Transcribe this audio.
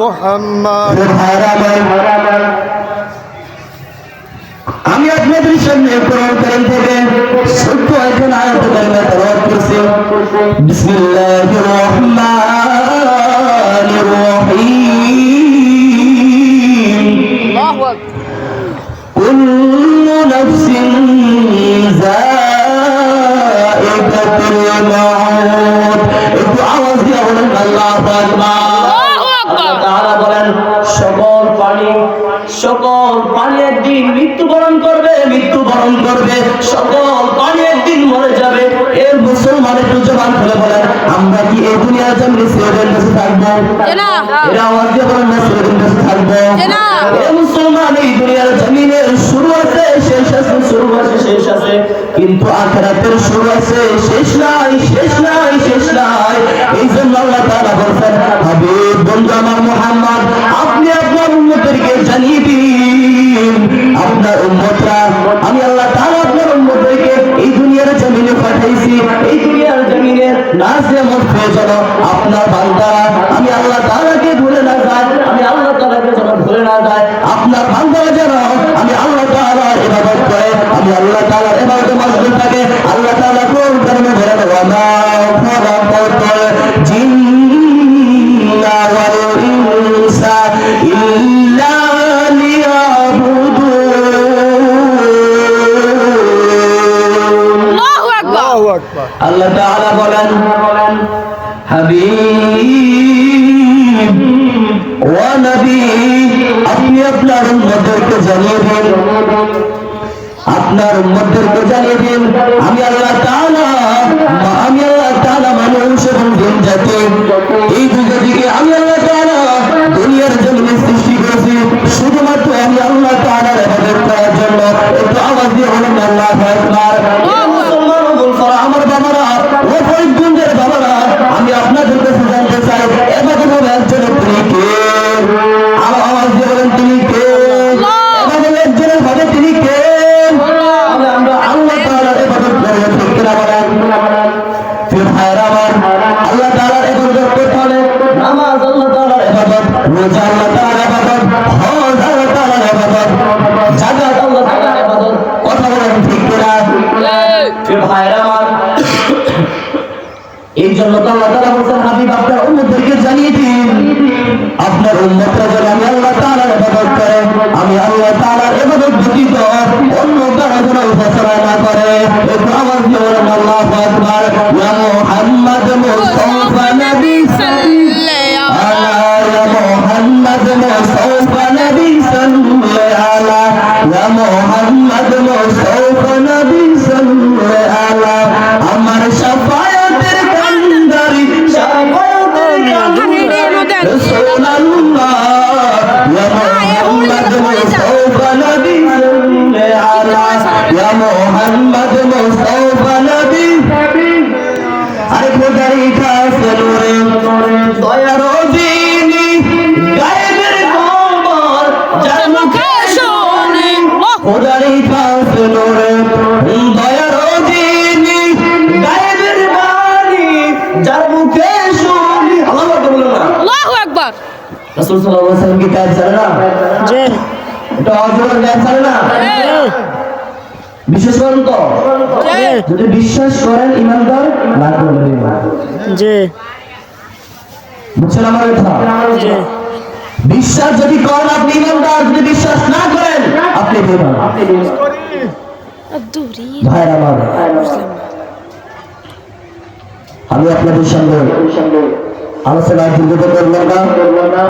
মোহাম্মদ। আমি আপনাদের সামনে কোরআন কারীম থেকে ছোট্ট একজন আয়াত কারিমা তেলাওয়াত করছি। বিসমিল্লাহির রহমানির রহিম। কুল্লু নাফসিন যায়িকাতুল মাউত। একটু আওয়াজ দিয়ে বলুন আল্লাহু আকবার। একদিন মৃত্যুবরণ করবে মৃত্যুবরণ করবে সকল প্রাণী একদিন মরে যাবে। এর মুসলমান একটু জবান খুলে বলেন আমরা কি এই দুনিয়ার জন্য সিরাজের কাছে থাকব? এরা আওয়াজ দিয়ে বলেন না সিরাজের কাছে থাকব। এ মুসলমান এই দুনিয়ার জমিনের শুরু আছে শেষ আছে শুরু আছে শেষ আছে। কিন্তু আখেরাতের শুরু আছে শেষ নাই শেষ নাই শেষ নাই। এই জন্য আল্লাহ তাআলা বলছেন হাবিব বন্ধু আমার মুহাম্মদ নেমত হয়ে যেন আপনার বান্দারা আমি আল্লাহ তাআলাকে ভুলে না যায়, আমি আল্লাহ তাআলাকে যেন ভুলে না যায়। আপনার বান্দারা যেন আল্লাহ তাআলা বলেন, হাবিব ওয়া নবী, আপনি আপনার উম্মতদেরকে জানিয়ে দিন। আপনার উম্মতদেরকে জানিয়ে দিন। আমি আল্লাহ তাআলা এই জন্য তো আল্লাহ তাআলা বলেন হাবিব আপনার উম্মতদেরকে জানিয়ে দিন আপনার উম্মতরা যেন আমি আল্লাহ তালার ইবাদত করে আমি আল্লাহ তাআলার কাছে নূরে। দয়ার দিনী গায়েবের খবর যার মুখে শুনি। খোদাই কাছে নূরে। দয়ার দিনী গায়েবের বাণী যার মুখে শুনি। আল্লাহু আকবার বলুন আল্লাহু আকবার। রাসূল সাল্লাল্লাহু আলাইহি ওয়াসাল্লাম কি কাজ জানে জি। এটা অজর না? বিশেষ করেন তো? যদি বিশ্বাস করেন ইমানদার না করবেন জি। বুঝছেন আমার কথা? জি। বিশ্বাস যদি করেন আপনি ইমানদার যদি বিশ্বাস না করেন আপনি বেমান দূরি আমার। আমি আপনাদের সঙ্গে আলোচনা যোগ্যতা করলাম না